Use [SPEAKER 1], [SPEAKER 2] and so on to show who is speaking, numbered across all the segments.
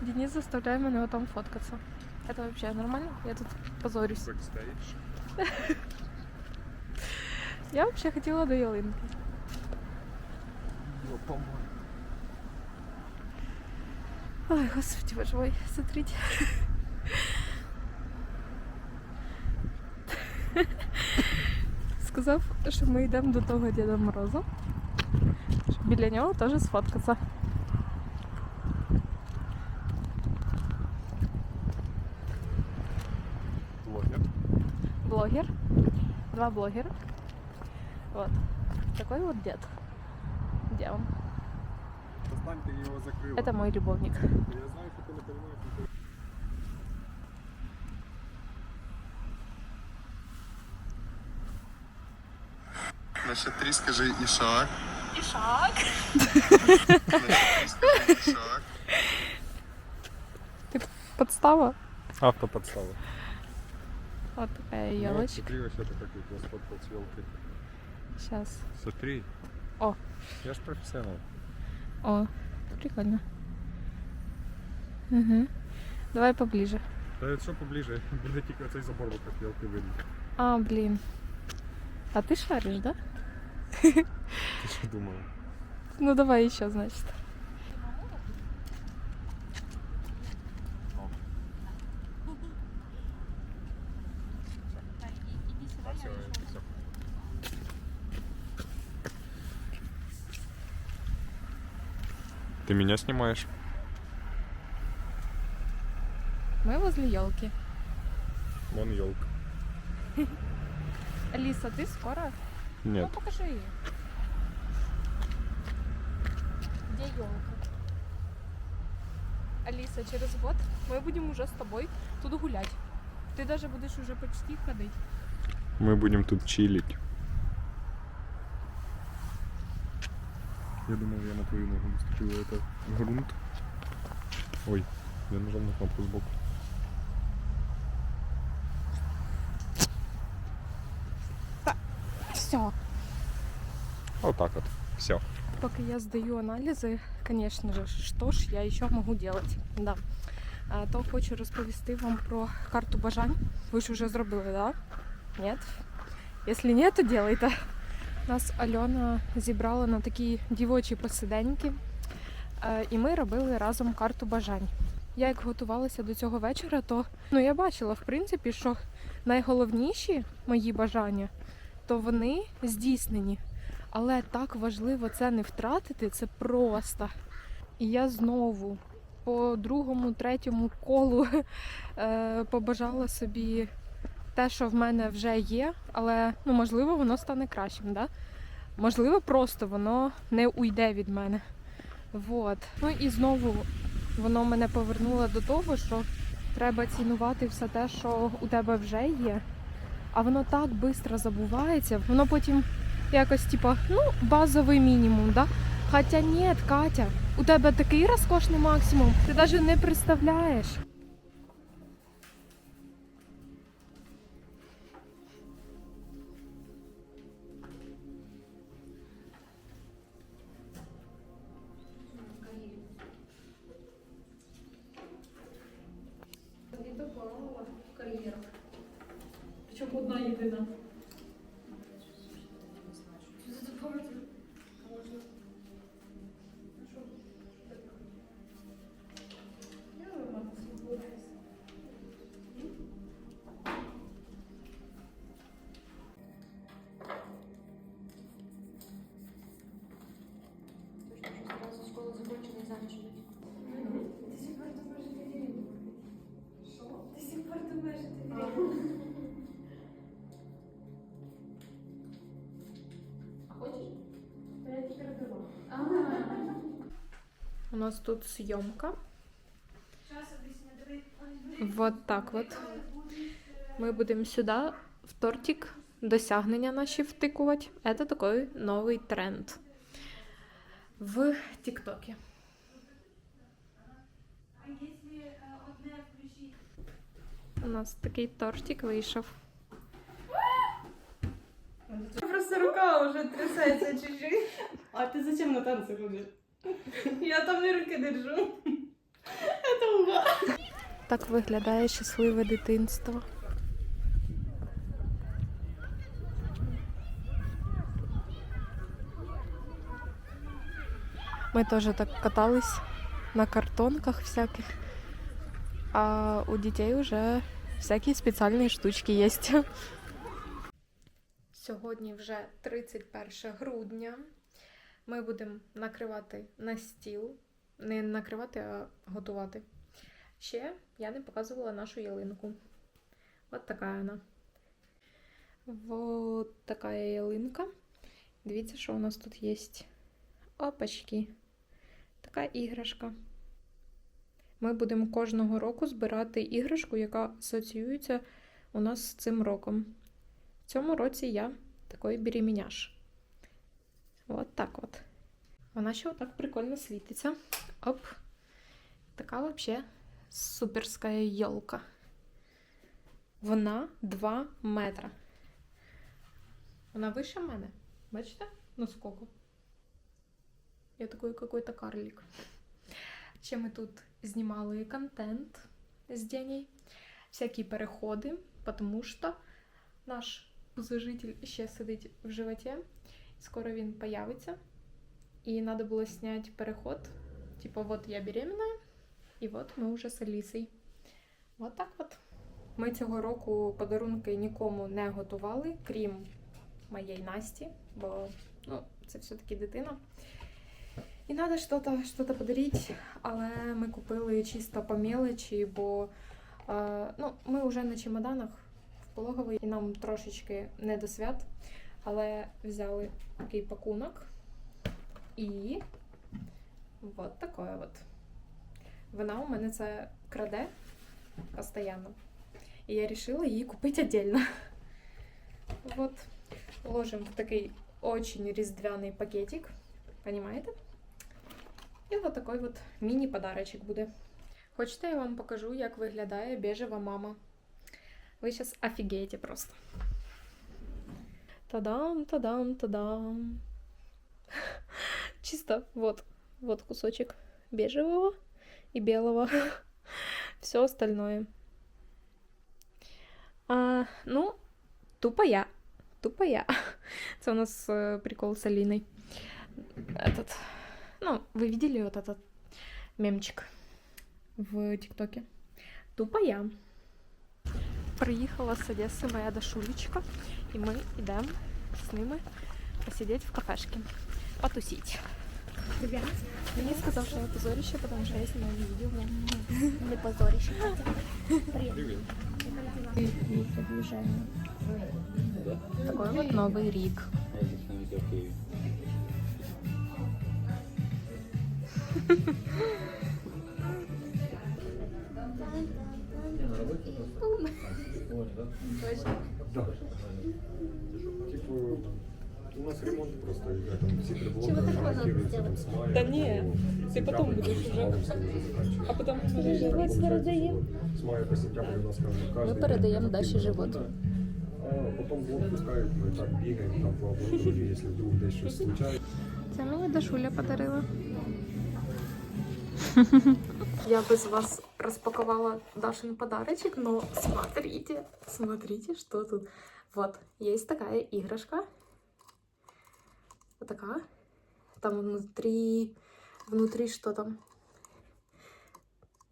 [SPEAKER 1] Денис заставляє мене там фоткатися. Это вообще нормально? Я тут позорюсь.
[SPEAKER 2] Бекстейдж.
[SPEAKER 1] Я вообще хотіла до ялинки.
[SPEAKER 2] Ну, по-моему.
[SPEAKER 1] Ой, господи, боже мой, смотрите. Сказав, що ми йдемо до того Діда Мороза. Щоб біля нього теж сфоткатися. Два блогера. Вот. Такой вот дед. Где он?
[SPEAKER 2] Достань, ты его закрыла.
[SPEAKER 1] Это мой любовник.
[SPEAKER 2] Я знаю, что ты не понимаешь. ты- три скажи Ишак.
[SPEAKER 1] Ишак.
[SPEAKER 2] На счет три скажи Ишак.
[SPEAKER 1] Подстава.
[SPEAKER 2] Автоподстава.
[SPEAKER 1] Вот такая
[SPEAKER 2] Ну,
[SPEAKER 1] елочка.
[SPEAKER 2] смотри, вообще ты как я сфоткал с елкой.
[SPEAKER 1] Сейчас.
[SPEAKER 2] Смотри.
[SPEAKER 1] О.
[SPEAKER 2] Я ж профессионал.
[SPEAKER 1] О, прикольно. Угу. Давай поближе.
[SPEAKER 2] Да что поближе, буде тільки цей забор вокруг елки видно.
[SPEAKER 1] А, блин. А ты шаришь, да?
[SPEAKER 2] Ти що думала?
[SPEAKER 1] Ну давай еще, значит.
[SPEAKER 2] Все, все. Ты меня снимаешь?
[SPEAKER 1] Мы возле елки.
[SPEAKER 2] Вон елка.
[SPEAKER 1] Алиса, ты скоро?
[SPEAKER 2] Нет.
[SPEAKER 1] Ну покажи ее. Где елка? Алиса, через год мы будем уже с тобой тут гулять. Ты даже будешь уже почти ходить.
[SPEAKER 2] Мы будем тут чилить. Я думал, я на твою ногу наступила. Это грунт. Ой, я нажал на кнопку сбоку.
[SPEAKER 1] Все.
[SPEAKER 2] Вот так вот. Все.
[SPEAKER 1] Пока я сдаю аналізи, конечно же, що ж я ще можу делать? Да. А, то хочу розповісти вам про карту бажань. Ви ж вже зробили, да? Ні? Якщо ні, то делайте. Нас Альона зібрала на такі дівочі посиденьки, е, і ми робили разом карту бажань. Я як готувалася до цього вечора, то ну, я бачила, в принципі, що найголовніші мої бажання, то вони здійснені. Але так важливо це не втратити, це просто. І я знову по другому, третьому колу е, побажала собі те, що в мене вже є, але ну, можливо, воно стане кращим. Да? Можливо, просто воно не уйде від мене. Вот. Ну і знову воно мене повернуло до того, що треба цінувати все те, що у тебе вже є. А воно так швидко забувається, воно потім якось, типа, ну, базовий мінімум, да? Хоча ні, Катя, у тебе такий розкошний максимум, ти навіть не представляєш. нас тут съемка. Вот так вот. Ми будемо сюди в тортик досягнення наші втикувати. Це такий новий тренд в Тіктокі. У нас такий тортик вийшов.
[SPEAKER 3] Просто рука уже трясается чуть-чуть. А ты зачем на танцы ходишь? Я там не руки держу.
[SPEAKER 1] Так виглядає щасливе дитинство. Ми теж так катались на картонках всяких. А у дітей вже всякі спеціальні штучки є. Сьогодні вже 31 грудня. Ми будемо накривати на стіл. Не накривати, а готувати. Ще я не показувала нашу ялинку. От така вона. Вот така ялинка. Дивіться, що у нас тут є. Опачки. Така іграшка. Ми будемо кожного року збирати іграшку, яка асоціюється у нас з цим роком. В цьому році я такий беременяш. От так от. Вона ще отак прикольно світиться. Оп. Така вообще суперська йолка. Вона 2 метра. Вона вище мене. Бачите? Ну сколько? Я такой какой-то карлик. Ще ми тут знімали контент з Деней, всякі переходи, тому що наш пузожитель ще сидить в животі, скоро він появиться. І треба було зняти переход. Типа, вот я беременна, і от ми вже з Алісою. От так от. Ми цього року подарунки нікому не готували, крім моєї Насті, бо ну, це все-таки дитина. І треба щось, подарити, але ми купили чисто по мелочі, бо е, ну, ми вже на чемоданах в пологовий, і нам трошечки не до свят, але взяли такий пакунок. І от таке от. Вона у мене це краде постійно. І я вирішила її купити віддільно. Вот. Ложимо в такий очень різдвяний пакетик. Понимаєте? І от такий от міні-подарочок буде. Хочете, я вам покажу, як виглядає бежева мама. Ви зараз офігієте просто. Та-дам, та-дам, та-дам. Чисто вот, вот кусочек бежевого и белого. Все остальное. А, ну, тупо я. Тупо я. Это у нас э, прикол с Алиной. Этот, ну, вы видели вот этот мемчик в ТикТоке? Тупо я. Приїхала з Одеси моя Дашулечка, і ми йдемо з ними посидіти в кафешці, потусити.
[SPEAKER 4] Ребят,
[SPEAKER 1] Мені сказав, що я позоріще, тому що я знімаю відео.
[SPEAKER 4] не позорище. Привет.
[SPEAKER 1] Такой от новий рік.
[SPEAKER 2] Да. Типу, у нас ремонт просто идет, там все
[SPEAKER 4] Чего
[SPEAKER 2] приблоки
[SPEAKER 4] такого надо
[SPEAKER 2] ремонтируются,
[SPEAKER 4] сделать?
[SPEAKER 2] там, с мая
[SPEAKER 1] Да
[SPEAKER 2] по
[SPEAKER 1] не, ты
[SPEAKER 2] сентябрь
[SPEAKER 1] потом
[SPEAKER 2] мы
[SPEAKER 1] будешь
[SPEAKER 2] с
[SPEAKER 1] уже.
[SPEAKER 2] августа уже заканчиваем.
[SPEAKER 1] А потім
[SPEAKER 2] Это
[SPEAKER 1] вже
[SPEAKER 2] получается,
[SPEAKER 4] передаем.
[SPEAKER 2] что С мая по сентябрь у нас каждый, каждый день
[SPEAKER 4] передаем
[SPEAKER 2] активная
[SPEAKER 4] дальше живот.
[SPEAKER 2] работа. А потом в отпуск, мы так бегаем там по лаборатории, если вдруг десь щось случается.
[SPEAKER 1] Це мені Дашуля подарила. Я без вас распаковала Дашин подарочек, но смотрите, смотрите, что тут. Вот, есть такая игрушка. Вот такая. Там внутри, внутри что там?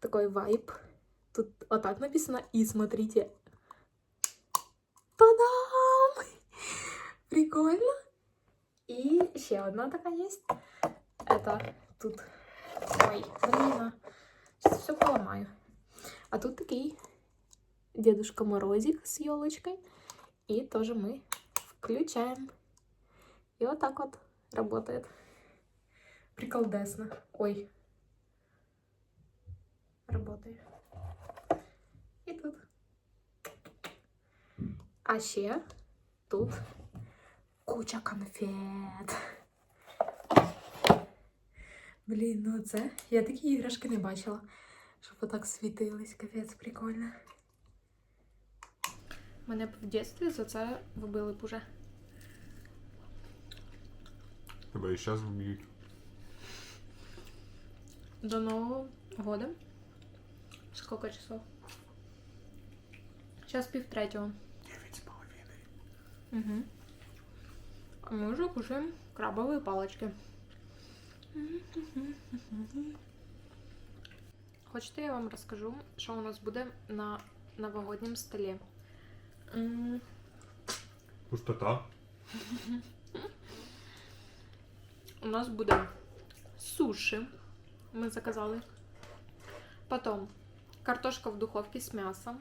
[SPEAKER 1] Такой вайп. Тут вот так написано. И смотрите. Та-дам! Прикольно. И еще одна такая есть. Это тут. Ой, блин, сейчас все поломаю. А тут такой Дедушка Морозик с елочкой. И тоже мы включаем. И вот так вот работает. Приколдесно. Ой. Работает. И тут. А ще тут куча конфет. Блін, ну це. Я такі іграшки не бачила. Щоб отак світились, капець, прикольно. Мене б в дитинстві за це вбили б уже.
[SPEAKER 2] Тебе и сейчас убьют.
[SPEAKER 1] До Нового года Сколько часов? Час пів третього.
[SPEAKER 2] Девять с половиной.
[SPEAKER 1] Угу. А мы уже кушаем крабовые палочки. Хочете, я вам розкажу, що у нас буде на новогоднім столі?
[SPEAKER 2] Пустота.
[SPEAKER 1] У нас буде суші. Ми заказали. Потом картошка в духовці з м'ясом.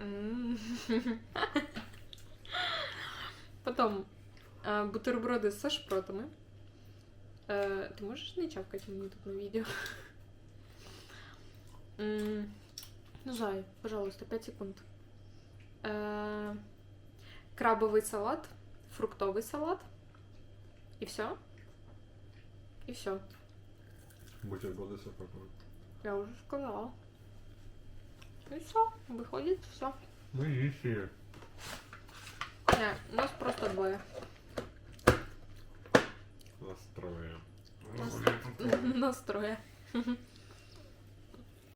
[SPEAKER 1] Потом е, бутерброди з шпротами. Е, Ти можеш не чавкати мені тут на відео? М, Ну, зай, пожалуйста, 5 секунд. Е, Крабовий салат, фруктовий салат. І все. І все.
[SPEAKER 2] Бутерброды с сапогом.
[SPEAKER 1] Я уже сказала. И все, выходит все.
[SPEAKER 2] Ну ищи.
[SPEAKER 1] Не, нас просто двое.
[SPEAKER 2] Настроя.
[SPEAKER 1] Нас трое.